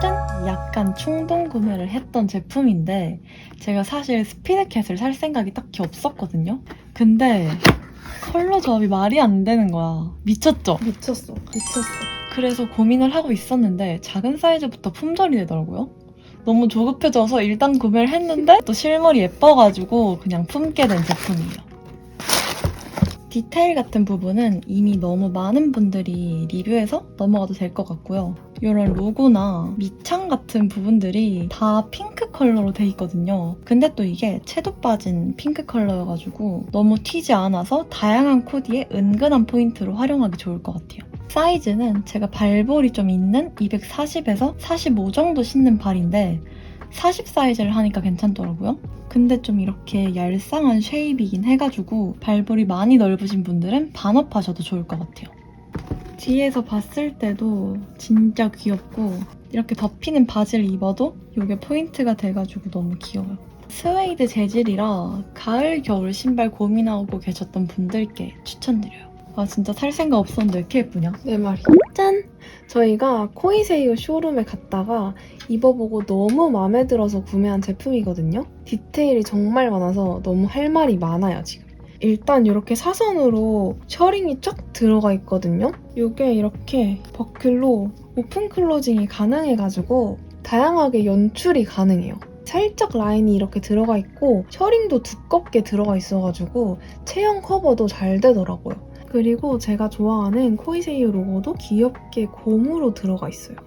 짠! 약간 충동 구매를 했던 제품인데 제가 사실 스피드캣을 살 생각이 딱히 없었거든요. 근데 컬러 조합이 말이 안 되는 거야. 미쳤죠? 미쳤어. 미쳤어. 그래서 고민을 하고 있었는데 작은 사이즈부터 품절이 되더라고요. 너무 조급해져서 일단 구매를 했는데 또 실물이 예뻐가지고 그냥 품게 된 제품이에요. 디테일 같은 부분은 이미 너무 많은 분들이 리뷰해서 넘어가도 될 것 같고요. 이런 로고나 밑창 같은 부분들이 다 핑크 컬러로 돼 있거든요. 근데 또 이게 채도 빠진 핑크 컬러여가지고 너무 튀지 않아서 다양한 코디에 은근한 포인트로 활용하기 좋을 것 같아요. 사이즈는 제가 발볼이 좀 있는 240에서 45 정도 신는 발인데 40 사이즈를 하니까 괜찮더라고요. 근데 좀 이렇게 얄쌍한 쉐입이긴 해가지고 발볼이 많이 넓으신 분들은 반업하셔도 좋을 것 같아요. 뒤에서 봤을 때도 진짜 귀엽고 이렇게 덮이는 바지를 입어도 이게 포인트가 돼가지고 너무 귀여워요. 스웨이드 재질이라 가을 겨울 신발 고민하고 계셨던 분들께 추천드려요. 아 진짜 살 생각 없었는데 왜 이렇게 예쁘냐? 내 말이. 짠! 저희가 코이세이오 쇼룸에 갔다가 입어보고 너무 마음에 들어서 구매한 제품이거든요. 디테일이 정말 많아서 너무 할 말이 많아요, 지금. 일단 이렇게 사선으로 셔링이 쫙 들어가 있거든요. 이게 이렇게 버클로 오픈 클로징이 가능해가지고 다양하게 연출이 가능해요. 살짝 라인이 이렇게 들어가 있고 셔링도 두껍게 들어가 있어가지고 체형 커버도 잘 되더라고요. 그리고 제가 좋아하는 코이세이오 로고도 귀엽게 곰으로 들어가 있어요.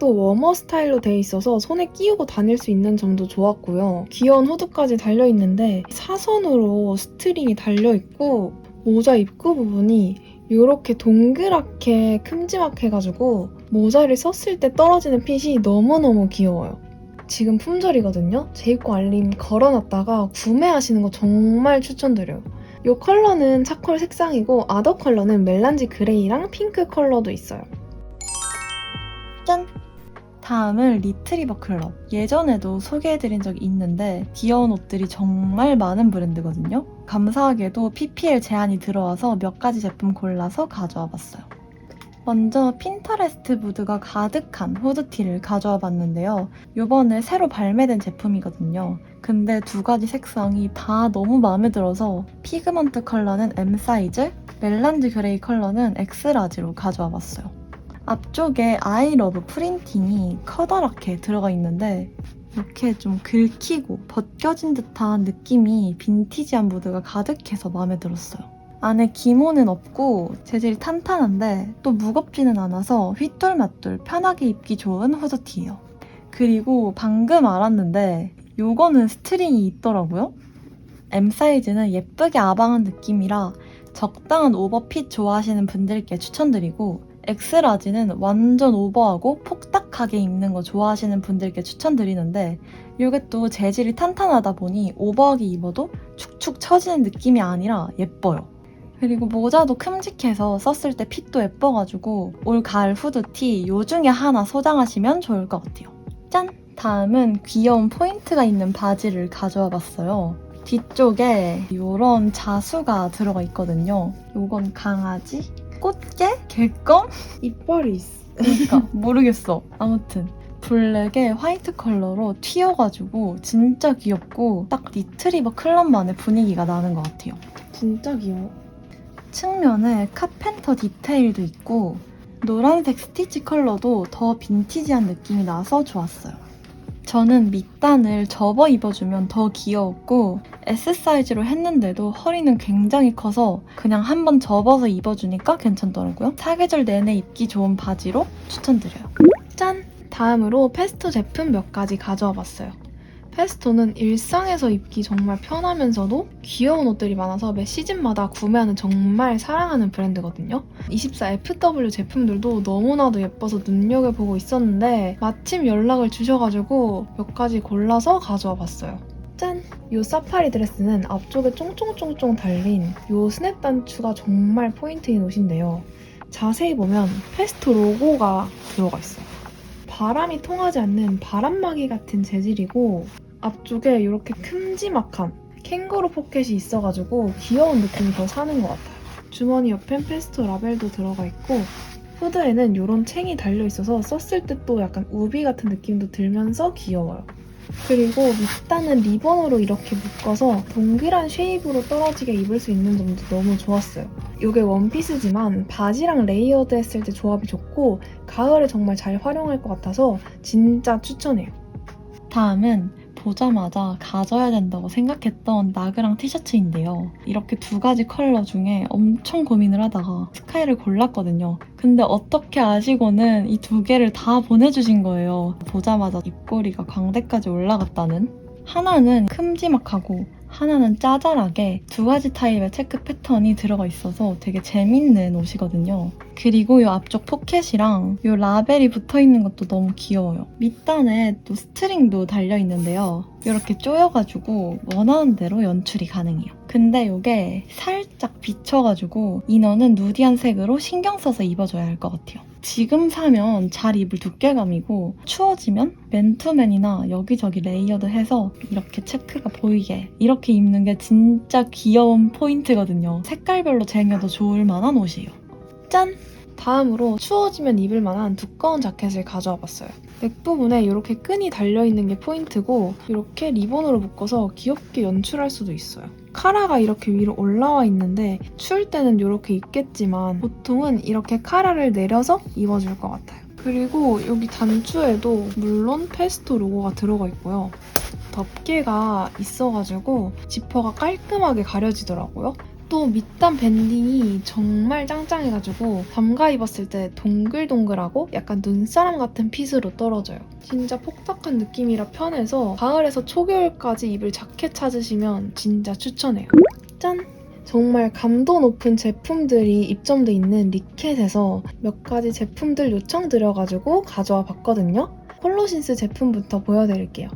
또 워머 스타일로 돼 있어서 손에 끼우고 다닐 수 있는 점도 좋았고요. 귀여운 후드까지 달려 있는데 사선으로 스트링이 달려 있고 모자 입구 부분이 이렇게 동그랗게 큼지막해가지고 모자를 썼을 때 떨어지는 핏이 너무너무 귀여워요. 지금 품절이거든요. 재입고 알림 걸어놨다가 구매하시는 거 정말 추천드려요. 이 컬러는 차콜 색상이고 아더 컬러는 멜란지 그레이랑 핑크 컬러도 있어요. 짠! 다음은 리트리버 클럽. 예전에도 소개해드린 적이 있는데 귀여운 옷들이 정말 많은 브랜드거든요. 감사하게도 PPL 제안이 들어와서 몇 가지 제품 골라서 가져와 봤어요. 먼저 핀터레스트 무드가 가득한 후드티를 가져와 봤는데요. 요번에 새로 발매된 제품이거든요. 근데 두 가지 색상이 다 너무 마음에 들어서 피그먼트 컬러는 M 사이즈, 멜란지 그레이 컬러는 X 라지로 가져와 봤어요. 앞쪽에 love 프린팅이 커다랗게 들어가 있는데 이렇게 좀 긁히고 벗겨진 듯한 느낌이 빈티지한 무드가 가득해서 마음에 들었어요. 안에 기모는 없고 재질이 탄탄한데 또 무겁지는 않아서 휘뚤마뚤 편하게 입기 좋은 후드티예요. 그리고 방금 알았는데 요거는 스트링이 있더라고요. M 사이즈는 예쁘게 아방한 느낌이라 적당한 오버핏 좋아하시는 분들께 추천드리고 엑스라지는 완전 오버하고 폭닥하게 입는 거 좋아하시는 분들께 추천드리는데 이게 또 재질이 탄탄하다 보니 오버하게 입어도 축축 처지는 느낌이 아니라 예뻐요. 그리고 모자도 큼직해서 썼을 때 핏도 예뻐가지고 올 가을 후드티 요 중에 하나 소장하시면 좋을 것 같아요. 짠! 다음은 귀여운 포인트가 있는 바지를 가져와 봤어요. 뒤쪽에 이런 자수가 들어가 있거든요. 요건 강아지? 꽃게? 개껌? 이빨이 있어. 그러니까 모르겠어. 아무튼 블랙에 화이트 컬러로 튀어가지고 진짜 귀엽고 딱 리트리버 클럽만의 분위기가 나는 것 같아요. 진짜 귀여워. 측면에 카펜터 디테일도 있고 노란색 스티치 컬러도 더 빈티지한 느낌이 나서 좋았어요. 저는 밑단을 접어 입어주면 더 귀여웠고 S 사이즈로 했는데도 허리는 굉장히 커서 그냥 한번 접어서 입어주니까 괜찮더라고요. 사계절 내내 입기 좋은 바지로 추천드려요. 짠! 다음으로 페스토 제품 몇 가지 가져와 봤어요. 페스토는 일상에서 입기 정말 편하면서도 귀여운 옷들이 많아서 매 시즌마다 구매하는 정말 사랑하는 브랜드거든요. 24FW 제품들도 너무나도 예뻐서 눈여겨보고 있었는데 마침 연락을 주셔가지고 몇 가지 골라서 가져와 봤어요. 짠! 이 사파리 드레스는 앞쪽에 쫑쫑쫑쫑 달린 이 스냅 단추가 정말 포인트인 옷인데요. 자세히 보면 페스토 로고가 들어가 있어요. 바람이 통하지 않는 바람막이 같은 재질이고 앞쪽에 이렇게 큼지막한 캥거루 포켓이 있어가지고 귀여운 느낌이 더 사는 것 같아요. 주머니 옆엔 페스토 라벨도 들어가 있고 후드에는 이런 챙이 달려 있어서 썼을 때 또 약간 우비 같은 느낌도 들면서 귀여워요. 그리고 밑단은 리본으로 이렇게 묶어서 동그란 쉐입으로 떨어지게 입을 수 있는 점도 너무 좋았어요. 이게 원피스지만 바지랑 레이어드 했을 때 조합이 좋고 가을에 정말 잘 활용할 것 같아서 진짜 추천해요. 다음은 보자마자 가져야 된다고 생각했던 나그랑 티셔츠인데요. 이렇게 두 가지 컬러 중에 엄청 고민을 하다가 스카이를 골랐거든요. 근데 어떻게 아시고는 이 두 개를 다 보내주신 거예요. 보자마자 입꼬리가 광대까지 올라갔다는? 하나는 큼지막하고 하나는 짜잘하게 두 가지 타입의 체크 패턴이 들어가 있어서 되게 재밌는 옷이거든요. 그리고 이 앞쪽 포켓이랑 이 라벨이 붙어 있는 것도 너무 귀여워요. 밑단에 또 스트링도 달려 있는데요. 이렇게 조여가지고 원하는 대로 연출이 가능해요. 근데 이게 살짝 비쳐가지고 이너는 누디한 색으로 신경 써서 입어줘야 할 것 같아요. 지금 사면 잘 입을 두께감이고 추워지면 맨투맨이나 여기저기 레이어드 해서 이렇게 체크가 보이게 이렇게 입는 게 진짜 귀여운 포인트거든요. 색깔별로 쟁여도 좋을 만한 옷이에요. 짠! 다음으로 추워지면 입을 만한 두꺼운 자켓을 가져와 봤어요. 넥 부분에 이렇게 끈이 달려있는 게 포인트고 이렇게 리본으로 묶어서 귀엽게 연출할 수도 있어요. 카라가 이렇게 위로 올라와 있는데 추울 때는 이렇게 입겠지만 보통은 이렇게 카라를 내려서 입어줄 것 같아요. 그리고 여기 단추에도 물론 페스토 로고가 들어가 있고요. 덮개가 있어가지고 지퍼가 깔끔하게 가려지더라고요. 또 밑단 밴딩이 정말 짱짱해가지고 담가 입었을 때 동글동글하고 약간 눈사람 같은 핏으로 떨어져요. 진짜 폭닥한 느낌이라 편해서 가을에서 초겨울까지 입을 자켓 찾으시면 진짜 추천해요. 짠! 정말 감도 높은 제품들이 입점돼 있는 리켓에서 몇 가지 제품들 요청드려가지고 가져와 봤거든요. 콜로신스 제품부터 보여드릴게요.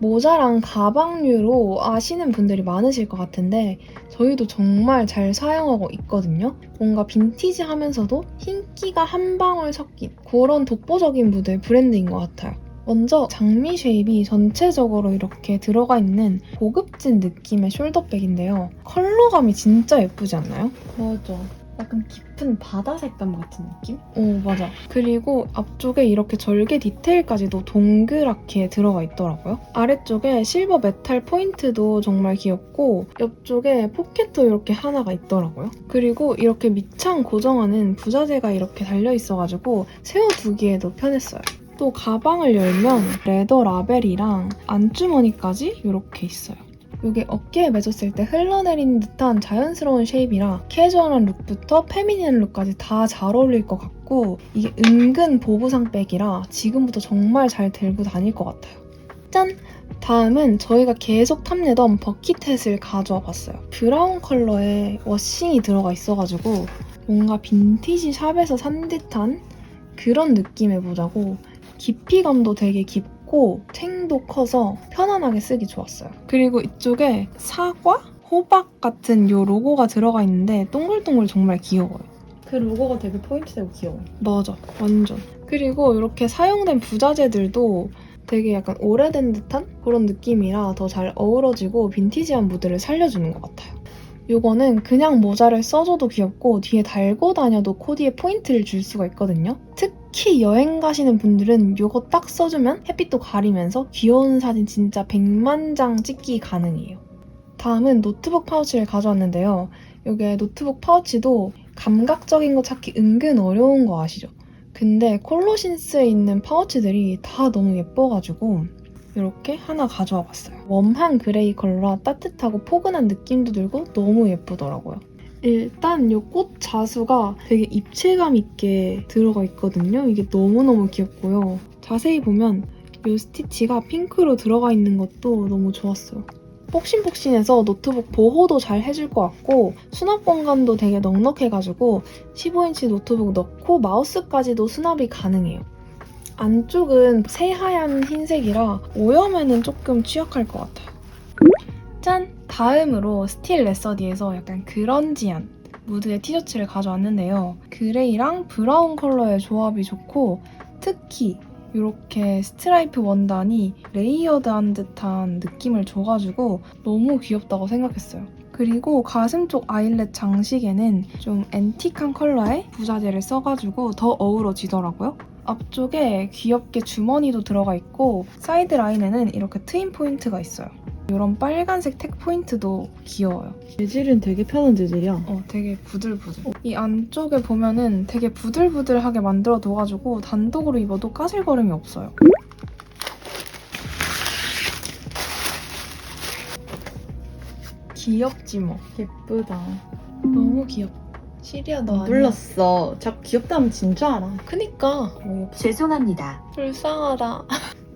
모자랑 가방류로 아시는 분들이 많으실 것 같은데 저희도 정말 잘 사용하고 있거든요. 뭔가 빈티지 하면서도 흰기가 한 방울 섞인 그런 독보적인 무드의 브랜드인 것 같아요. 먼저 장미 쉐입이 전체적으로 이렇게 들어가 있는 고급진 느낌의 숄더백인데요. 컬러감이 진짜 예쁘지 않나요? 맞아. 약간 깊은 바다 색감 같은 느낌? 오, 맞아. 그리고 앞쪽에 이렇게 절개 디테일까지도 동그랗게 들어가 있더라고요. 아래쪽에 실버 메탈 포인트도 정말 귀엽고 옆쪽에 포켓도 이렇게 하나가 있더라고요. 그리고 이렇게 밑창 고정하는 부자재가 이렇게 달려 있어가지고 세워두기에도 편했어요. 또 가방을 열면 레더 라벨이랑 안주머니까지 이렇게 있어요. 이게 어깨에 맺었을 때 흘러내리는 듯한 자연스러운 쉐입이라 캐주얼한 룩부터 페미니한 룩까지 다 잘 어울릴 것 같고 이게 은근 보부상 백이라 지금부터 정말 잘 들고 다닐 것 같아요. 짠! 다음은 저희가 계속 탐내던 버킷햇을 가져와 봤어요. 브라운 컬러에 워싱이 들어가 있어가지고 뭔가 빈티지 샵에서 산 듯한 그런 느낌의 모자고 깊이감도 되게 깊고 챙도 커서 편안하게 쓰기 좋았어요. 그리고 이쪽에 사과? 호박 같은 요 로고가 들어가 있는데 동글동글 정말 귀여워요. 그 로고가 되게 포인트되고 귀여워. 맞아, 완전. 그리고 이렇게 사용된 부자재들도 되게 약간 오래된 듯한 그런 느낌이라 더 잘 어우러지고 빈티지한 무드를 살려주는 것 같아요. 요거는 그냥 모자를 써줘도 귀엽고 뒤에 달고 다녀도 코디에 포인트를 줄 수가 있거든요. 특히 여행 가시는 분들은 요거 딱 써주면 햇빛도 가리면서 귀여운 사진 진짜 100만 장 찍기 가능해요. 다음은 노트북 파우치를 가져왔는데요. 요게 노트북 파우치도 감각적인 거 찾기 은근 어려운 거 아시죠? 근데 콜로신스에 있는 파우치들이 다 너무 예뻐가지고 이렇게 하나 가져와 봤어요. 웜한 그레이 컬러라 따뜻하고 포근한 느낌도 들고 너무 예쁘더라고요. 일단 이 꽃 자수가 되게 입체감 있게 들어가 있거든요. 이게 너무너무 귀엽고요. 자세히 보면 이 스티치가 핑크로 들어가 있는 것도 너무 좋았어요. 폭신폭신해서 노트북 보호도 잘 해줄 것 같고 수납 공간도 되게 넉넉해가지고 15인치 노트북 넣고 마우스까지도 수납이 가능해요. 안쪽은 새하얀 흰색이라 오염에는 조금 취약할 것 같아요. 짠! 다음으로 스틸 레서디에서 약간 그런지한 무드의 티셔츠를 가져왔는데요. 그레이랑 브라운 컬러의 조합이 좋고 특히 이렇게 스트라이프 원단이 레이어드한 듯한 느낌을 줘가지고 너무 귀엽다고 생각했어요. 그리고 가슴 쪽 아일렛 장식에는 좀 앤틱한 컬러의 부자재를 써가지고 더 어우러지더라고요. 앞쪽에 귀엽게 주머니도 들어가 있고 사이드 라인에는 이렇게 트임 포인트가 있어요. 이런 빨간색 택 포인트도 귀여워요. 재질은 되게 편한 재질이야. 어, 되게 부들부들. 이 안쪽에 보면은 되게 부들부들하게 만들어 둬가지고 단독으로 입어도 까슬거림이 없어요. 귀엽지 뭐. 예쁘다. 너무 귀엽. 시리야 너 아니야? 몰랐어. 자꾸 귀엽다면 진짜 알아. 그니까. 죄송합니다. 불쌍하다.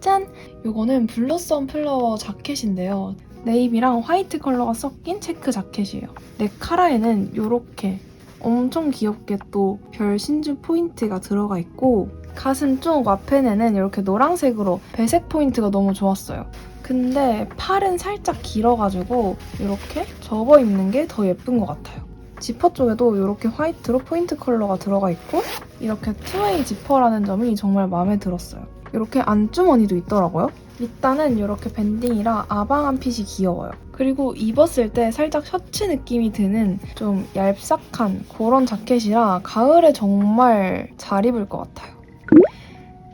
짠! 요거는 블러썸 플라워 자켓인데요. 네이비랑 화이트 컬러가 섞인 체크 자켓이에요. 넥 카라에는 요렇게 엄청 귀엽게 또 별 신주 포인트가 들어가 있고 가슴 쪽 앞에는 이렇게 노란색으로 배색 포인트가 너무 좋았어요. 근데 팔은 살짝 길어가지고 이렇게 접어 입는 게 더 예쁜 것 같아요. 지퍼 쪽에도 이렇게 화이트로 포인트 컬러가 들어가 있고 이렇게 투웨이 지퍼라는 점이 정말 마음에 들었어요. 이렇게 안주머니도 있더라고요. 밑단은 이렇게 밴딩이라 아방한 핏이 귀여워요. 그리고 입었을 때 살짝 셔츠 느낌이 드는 좀 얇싹한 그런 자켓이라 가을에 정말 잘 입을 것 같아요.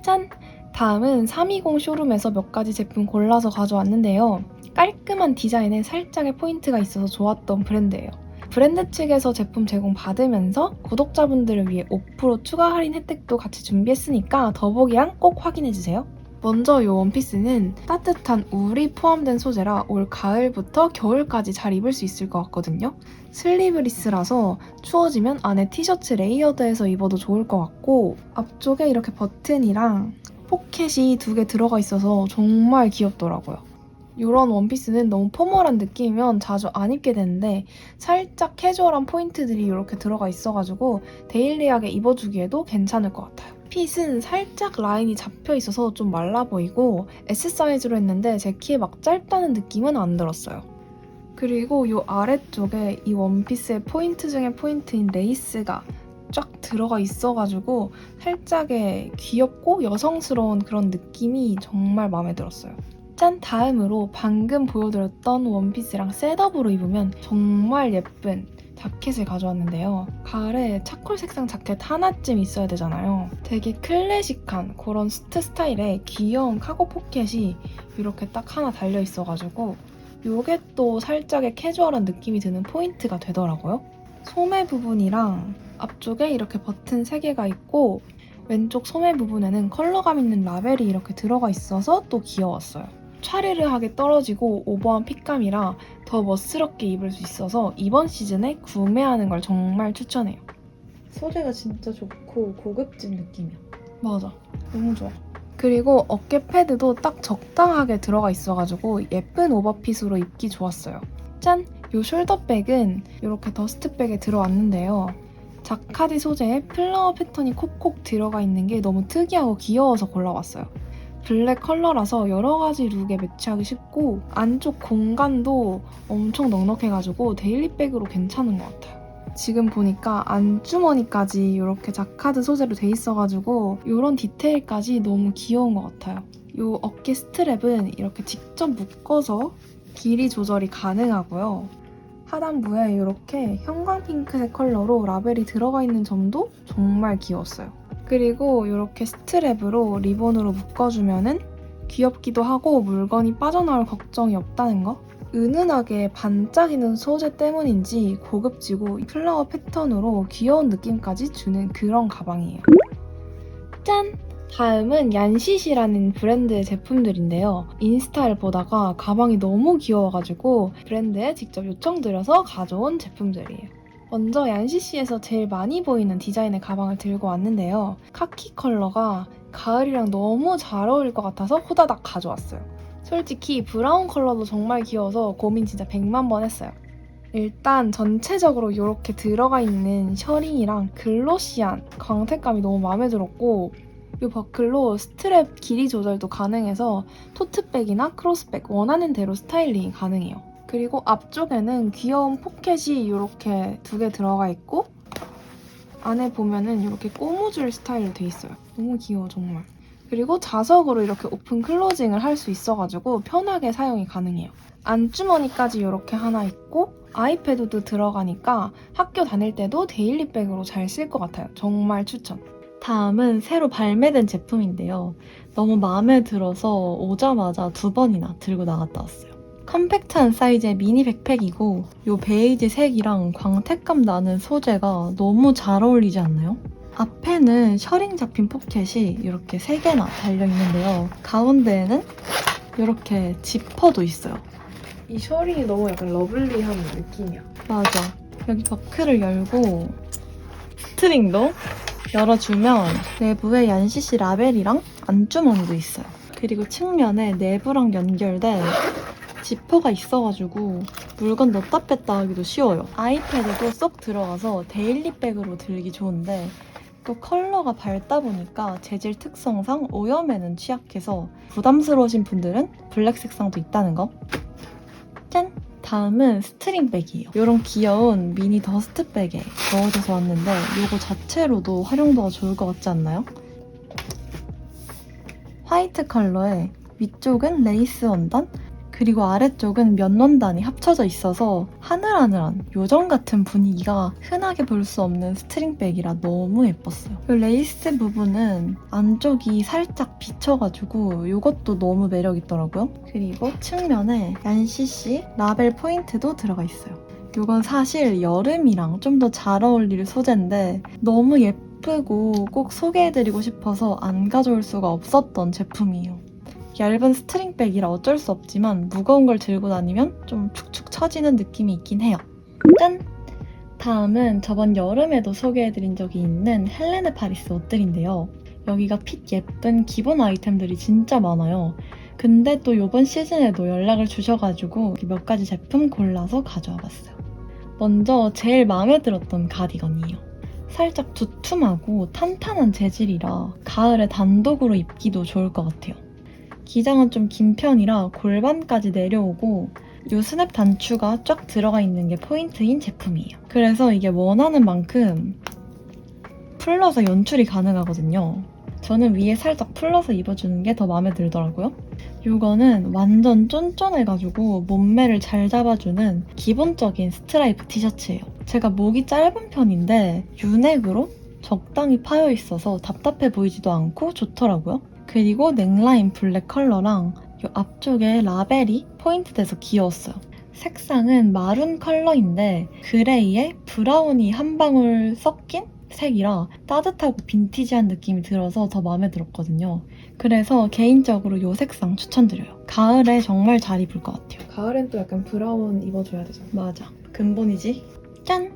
짠! 다음은 320 쇼룸에서 몇 가지 제품 골라서 가져왔는데요. 깔끔한 디자인에 살짝의 포인트가 있어서 좋았던 브랜드예요. 브랜드 측에서 제품 제공 받으면서 구독자분들을 위해 5% 추가 할인 혜택도 같이 준비했으니까 더보기란 꼭 확인해주세요. 먼저 이 원피스는 따뜻한 울이 포함된 소재라 올 가을부터 겨울까지 잘 입을 수 있을 것 같거든요. 슬리브리스라서 추워지면 안에 티셔츠 레이어드해서 입어도 좋을 것 같고 앞쪽에 이렇게 버튼이랑 포켓이 두 개 들어가 있어서 정말 귀엽더라고요. 이런 원피스는 너무 포멀한 느낌이면 자주 안 입게 되는데 살짝 캐주얼한 포인트들이 이렇게 들어가 있어가지고 데일리하게 입어주기에도 괜찮을 것 같아요. 핏은 살짝 라인이 잡혀 있어서 좀 말라 보이고 S 사이즈로 했는데 제 키에 막 짧다는 느낌은 안 들었어요. 그리고 이 아래쪽에 이 원피스의 포인트 중에 포인트인 레이스가 쫙 들어가 있어가지고 살짝의 귀엽고 여성스러운 그런 느낌이 정말 마음에 들었어요. 짠! 다음으로 방금 보여드렸던 원피스랑 셋업으로 입으면 정말 예쁜 자켓을 가져왔는데요. 가을에 차콜 색상 자켓 하나쯤 있어야 되잖아요. 되게 클래식한 그런 스트 스타일의 귀여운 카고 포켓이 이렇게 딱 하나 달려 있어가지고 이게 또 살짝의 캐주얼한 느낌이 드는 포인트가 되더라고요. 소매 부분이랑 앞쪽에 이렇게 버튼 3개가 있고 왼쪽 소매 부분에는 컬러감 있는 라벨이 이렇게 들어가 있어서 또 귀여웠어요. 차르르하게 떨어지고 오버한 핏감이라 더 멋스럽게 입을 수 있어서 이번 시즌에 구매하는 걸 정말 추천해요. 소재가 진짜 좋고 고급진 느낌이야. 맞아. 너무 좋아. 그리고 어깨 패드도 딱 적당하게 들어가 있어가지고 예쁜 오버핏으로 입기 좋았어요. 짠! 요 숄더백은 이렇게 더스트백에 들어왔는데요. 자카디 소재에 플라워 패턴이 콕콕 들어가 있는 게 너무 특이하고 귀여워서 골라왔어요. 블랙 컬러라서 여러 가지 룩에 매치하기 쉽고 안쪽 공간도 엄청 넉넉해가지고 데일리백으로 괜찮은 것 같아요. 지금 보니까 안주머니까지 이렇게 자카드 소재로 돼 있어가지고 이런 디테일까지 너무 귀여운 것 같아요. 이 어깨 스트랩은 이렇게 직접 묶어서 길이 조절이 가능하고요. 하단부에 이렇게 형광 핑크색 컬러로 라벨이 들어가 있는 점도 정말 귀여웠어요. 그리고 이렇게 스트랩으로 리본으로 묶어주면은 귀엽기도 하고 물건이 빠져나올 걱정이 없다는 거? 은은하게 반짝이는 소재 때문인지 고급지고 플라워 패턴으로 귀여운 느낌까지 주는 그런 가방이에요. 짠! 다음은 얀시시라는 브랜드의 제품들인데요. 인스타를 보다가 가방이 너무 귀여워가지고 브랜드에 직접 요청드려서 가져온 제품들이에요. 먼저 얀시시에서 제일 많이 보이는 디자인의 가방을 들고 왔는데요. 카키 컬러가 가을이랑 너무 잘 어울릴 것 같아서 호다닥 가져왔어요. 솔직히 브라운 컬러도 정말 귀여워서 고민 진짜 100만 번 했어요. 일단 전체적으로 이렇게 들어가 있는 셔링이랑 글로시한 광택감이 너무 마음에 들었고 이 버클로 스트랩 길이 조절도 가능해서 토트백이나 크로스백 원하는 대로 스타일링이 가능해요. 그리고 앞쪽에는 귀여운 포켓이 이렇게 두 개 들어가 있고 안에 보면은 이렇게 꼬무줄 스타일로 돼 있어요. 너무 귀여워 정말. 그리고 자석으로 이렇게 오픈 클로징을 할 수 있어가지고 편하게 사용이 가능해요. 안주머니까지 이렇게 하나 있고 아이패드도 들어가니까 학교 다닐 때도 데일리백으로 잘 쓸 것 같아요. 정말 추천. 다음은 새로 발매된 제품인데요. 너무 마음에 들어서 오자마자 두 번이나 들고 나갔다 왔어요. 컴팩트한 사이즈의 미니 백팩이고 이 베이지 색이랑 광택감 나는 소재가 너무 잘 어울리지 않나요? 앞에는 셔링 잡힌 포켓이 이렇게 3개나 달려있는데요. 가운데에는 이렇게 지퍼도 있어요. 이 셔링이 너무 약간 러블리한 느낌이야. 맞아. 여기 버클을 열고 스트링도 열어주면 내부에 얀시시 라벨이랑 안주머니도 있어요. 그리고 측면에 내부랑 연결된 지퍼가 있어가지고 물건 넣다 뺐다 하기도 쉬워요. 아이패드도 쏙 들어가서 데일리백으로 들기 좋은데 또 컬러가 밝다 보니까 재질 특성상 오염에는 취약해서 부담스러우신 분들은 블랙 색상도 있다는 거. 짠! 다음은 스트링백이에요. 이런 귀여운 미니 더스트백에 넣어져서 왔는데 이거 자체로도 활용도가 좋을 것 같지 않나요? 화이트 컬러에 위쪽은 레이스 원단 그리고 아래쪽은 면 원단이 합쳐져 있어서 하늘하늘한 요정 같은 분위기가 흔하게 볼 수 없는 스트링백이라 너무 예뻤어요. 이 레이스 부분은 안쪽이 살짝 비쳐가지고 이것도 너무 매력있더라고요. 그리고 측면에 얀시시 라벨 포인트도 들어가 있어요. 이건 사실 여름이랑 좀 더 잘 어울릴 소재인데 너무 예쁘고 꼭 소개해드리고 싶어서 안 가져올 수가 없었던 제품이에요. 얇은 스트링백이라 어쩔 수 없지만 무거운 걸 들고 다니면 좀 축축 처지는 느낌이 있긴 해요. 짠! 다음은 저번 여름에도 소개해드린 적이 있는 헬레네 파리스 옷들인데요. 여기가 핏 예쁜 기본 아이템들이 진짜 많아요. 근데 또 이번 시즌에도 연락을 주셔가지고 몇 가지 제품 골라서 가져와 봤어요. 먼저 제일 마음에 들었던 가디건이에요. 살짝 두툼하고 탄탄한 재질이라 가을에 단독으로 입기도 좋을 것 같아요. 기장은 좀 긴 편이라 골반까지 내려오고 요 스냅 단추가 쫙 들어가 있는 게 포인트인 제품이에요. 그래서 이게 원하는 만큼 풀러서 연출이 가능하거든요. 저는 위에 살짝 풀러서 입어주는 게 더 마음에 들더라고요. 이거는 완전 쫀쫀해가지고 몸매를 잘 잡아주는 기본적인 스트라이프 티셔츠예요. 제가 목이 짧은 편인데 유넥으로 적당히 파여 있어서 답답해 보이지도 않고 좋더라고요. 그리고 넥라인 블랙 컬러랑 이 앞쪽에 라벨이 포인트 돼서 귀여웠어요. 색상은 마룬 컬러인데 그레이에 브라운이 한 방울 섞인 색이라 따뜻하고 빈티지한 느낌이 들어서 더 마음에 들었거든요. 그래서 개인적으로 이 색상 추천드려요. 가을에 정말 잘 입을 것 같아요. 가을엔 또 약간 브라운 입어줘야 되잖아. 맞아. 근본이지. 짠!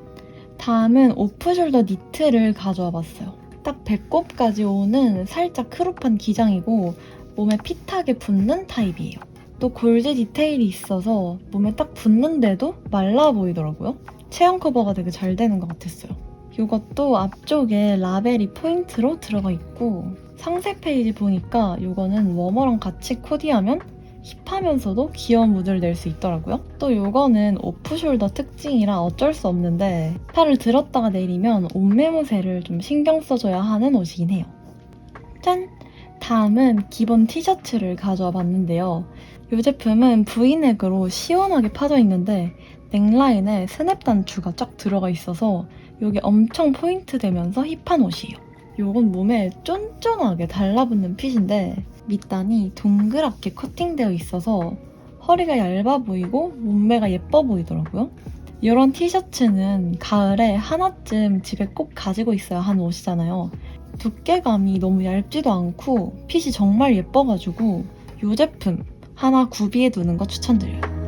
다음은 오프숄더 니트를 가져와 봤어요. 딱 배꼽까지 오는 살짝 크롭한 기장이고 몸에 핏하게 붙는 타입이에요. 또 골드 디테일이 있어서 몸에 딱 붙는데도 말라 보이더라고요. 체형 커버가 되게 잘 되는 것 같았어요. 이것도 앞쪽에 라벨이 포인트로 들어가 있고 상세 페이지 보니까 이거는 워머랑 같이 코디하면 힙하면서도 귀여운 무드를 낼 수 있더라고요. 또 이거는 오프숄더 특징이라 어쩔 수 없는데 팔을 들었다가 내리면 옷매무새를 좀 신경 써줘야 하는 옷이긴 해요. 짠! 다음은 기본 티셔츠를 가져와 봤는데요. 이 제품은 브이넥으로 시원하게 파져 있는데 넥라인에 스냅 단추가 쫙 들어가 있어서 이게 엄청 포인트 되면서 힙한 옷이에요. 이건 몸에 쫀쫀하게 달라붙는 핏인데 밑단이 동그랗게 커팅되어 있어서 허리가 얇아 보이고 몸매가 예뻐 보이더라고요. 이런 티셔츠는 가을에 하나쯤 집에 꼭 가지고 있어야 하는 옷이잖아요. 두께감이 너무 얇지도 않고 핏이 정말 예뻐가지고 이 제품 하나 구비해 두는 거 추천드려요.